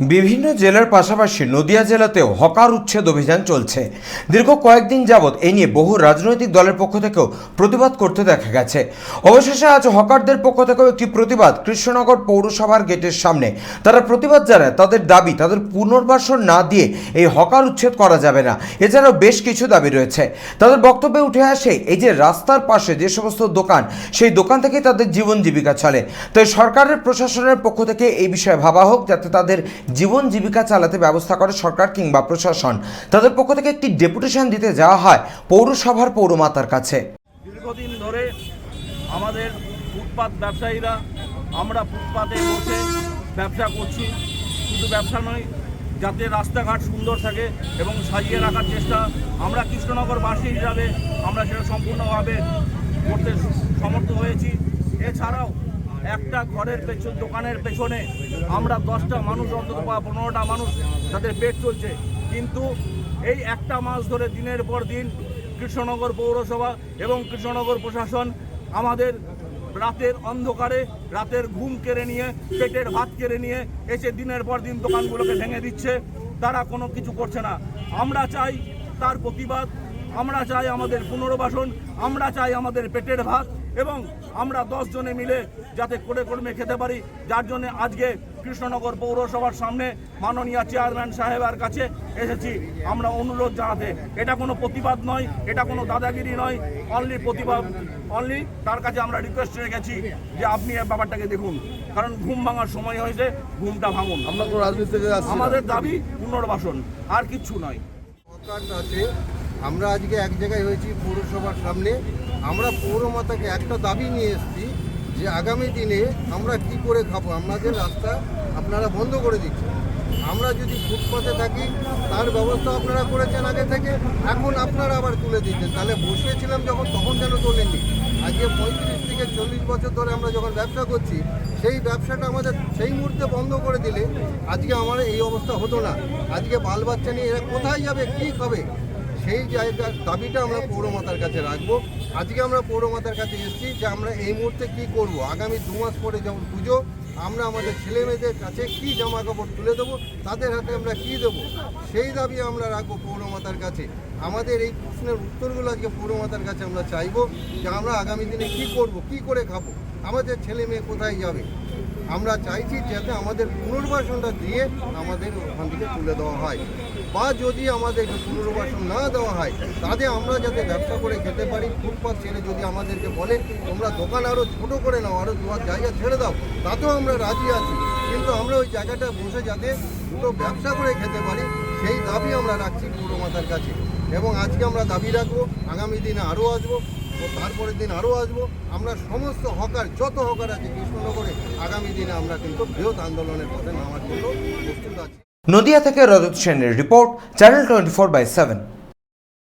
বিভিন্ন জেলার পাশাপাশি নদিয়া জেলাতেও হকার উচ্ছেদ অভিযান চলছে। দীর্ঘ কয়েকদিন যাবৎ এই নিয়ে বহু রাজনৈতিক দলের পক্ষ থেকেও প্রতিবাদ করতে দেখা গেছে। অবশেষে আজ হকারদের পক্ষ থেকেও একটি প্রতিবাদ কৃষ্ণনগর পৌরসভার গেটের সামনে। তারা প্রতিবাদ জানায়, তাদের দাবি, তাদের পুনর্বাসন না দিয়ে এই হকার উচ্ছেদ করা যাবে না। এছাড়াও বেশ কিছু দাবি রয়েছে। তাদের বক্তব্যে উঠে আসে, এই যে রাস্তার পাশে যে সমস্ত দোকান, সেই দোকান থেকেই তাদের জীবন জীবিকা চলে। তাই সরকারের, প্রশাসনের পক্ষ থেকে এই বিষয়ে ভাবা হোক, যাতে তাদের জীবন জীবিকা চালাতে ব্যবস্থা করে সরকার কিংবা প্রশাসন। তাদের পক্ষ থেকে একটি ডেপুটেশন দিতে যাওয়া হয় পৌরসভার পৌরমাতার কাছে। দীর্ঘদিন ধরে আমাদের ফুটপাত ব্যবসায়ীরা, আমরা ফুটপাতে বসে ব্যবসা করছি। শুধু ব্যবসা নয়, যাতে রাস্তাঘাট সুন্দর থাকে এবং সাজিয়ে রাখার চেষ্টা আমরা কৃষ্ণনগরবাসী হিসাবে আমরা সেটা সম্পূর্ণভাবে করতে সমর্থ হয়েছি। এছাড়াও একটা ঘরের পেছন, দোকানের পেছনে আমরা দশটা মানুষ, অন্তত বা পনেরোটা মানুষ তাদের পেট চলছে। কিন্তু এই একটা মাস ধরে দিনের পর দিন কৃষ্ণনগর পৌরসভা এবং কৃষ্ণনগর প্রশাসন আমাদের রাতের অন্ধকারে, রাতের ঘুম কেড়ে নিয়ে, পেটের ভাত কেড়ে নিয়ে এসে দিনের পর দিন দোকানগুলোকে ভেঙে দিচ্ছে। তারা কোনো কিছু করছে না। আমরা চাই তার প্রতিবাদ, আমরা চাই আমাদের পুনর্বাসন, আমরা চাই আমাদের পেটের ভাত। এবং আমরা দশ জনে মিলে যাতে করে কর্মে খেতে পারি যার জন্য আজকে কৃষ্ণনগর পৌরসভার সামনে মাননীয় চেয়ারম্যান সাহেবের কাছে এসেছি। আমরা অনুরোধ জানাতে এটা কোনো প্রতিবাদ নয় এটা কোনো দাদাগিরি নয় অনলি প্রতিবাদ অনলি তার কাছে আমরা রিকোয়েস্ট রেখেছি যে আপনি এই ব্যাপারটাকে দেখুন। কারণ ঘুম ভাঙার সময় হয়েছে ঘুমটা ভাঙুন। আমাদের দাবি পুনর্বাসন আর কিচ্ছু নয়। আছে আমরা আজকে এক জায়গায় হয়েছি পৌরসভার সামনে। আমরা পৌরমাতাকে একটা দাবি নিয়ে এসেছি যে আগামী দিনে আমরা কি করে খাব? আমাদের রাস্তা আপনারা বন্ধ করে দিচ্ছেন। আমরা যদি ফুটপাতে থাকি, তার ব্যবস্থা আপনারা করেছেন আগে থেকে। এখন আপনারা আবার তুলে দিচ্ছেন। তাহলে বসিয়েছিলাম যখন, তখন যেন তোলেননি। আজকে পঁয়ত্রিশ থেকে চল্লিশ বছর ধরে আমরা যখন ব্যবসা করছি, সেই ব্যবসাটা আমাদের সেই মুহূর্তে বন্ধ করে দিলে আজকে আমার এই অবস্থা হতো না। আজকে বাল বাচ্চা নিয়ে এরা কোথায় যাবে, কী খাবে? সেই জায়গার দাবিটা আমরা পৌরমাতার কাছে রাখব। আজকে আমরা পৌরমাতার কাছে এসেছি যে আমরা এই মুহূর্তে কি করব? আগামী দু মাস পরে যেমন পুজো, আমরা আমাদের ছেলে মেয়েদের কাছে কি জামা কাপড় তুলে দেবো, তাদের হাতে আমরা কি দেবো, সেই দাবি আমরা রাখব পৌরমাতার কাছে। আমাদের এই প্রশ্নের উত্তরগুলো আজকে পৌরমাতার কাছে আমরা চাইব যে আমরা আগামী দিনে কি করব, কি করে খাব, আমাদের ছেলে মেয়ে কোথায় যাবে? আমরা চাইছি যাতে আমাদের পুনর্বাসনটা দিয়ে আমাদের ওখান থেকে তুলে দেওয়া হয়। বা যদি আমাদের পুনর্বাসন না দেওয়া হয়, তাতে আমরা যাতে ব্যবসা করে খেতে পারি, ফুটপাত ছেড়ে যদি আমাদেরকে বলে, তোমরা দোকান আরও ছোটো করে নাও আরও তোমার জায়গা ছেড়ে দাও, তাতেও আমরা রাজি আছি। কিন্তু আমরা ওই জায়গাটা বসে যাতে দুটো ব্যবসা করে খেতে পারি, সেই দাবি আমরা রাখছি পৌরমাতার কাছে। এবং আজকে আমরা দাবি রাখব, আগামী দিনে আরও আসব। তারপরের দিন আরও আসব। আমরা সমস্ত হকার, যত হকার আছে কৃষ্ণনগরে, আগামী দিনে আমরা কিন্তু বৃহৎ আন্দোলনের পথে নামার জন্য প্রস্তুত আছি। নদিয়া থেকে রজত সেনের report, channel twenty four by seven.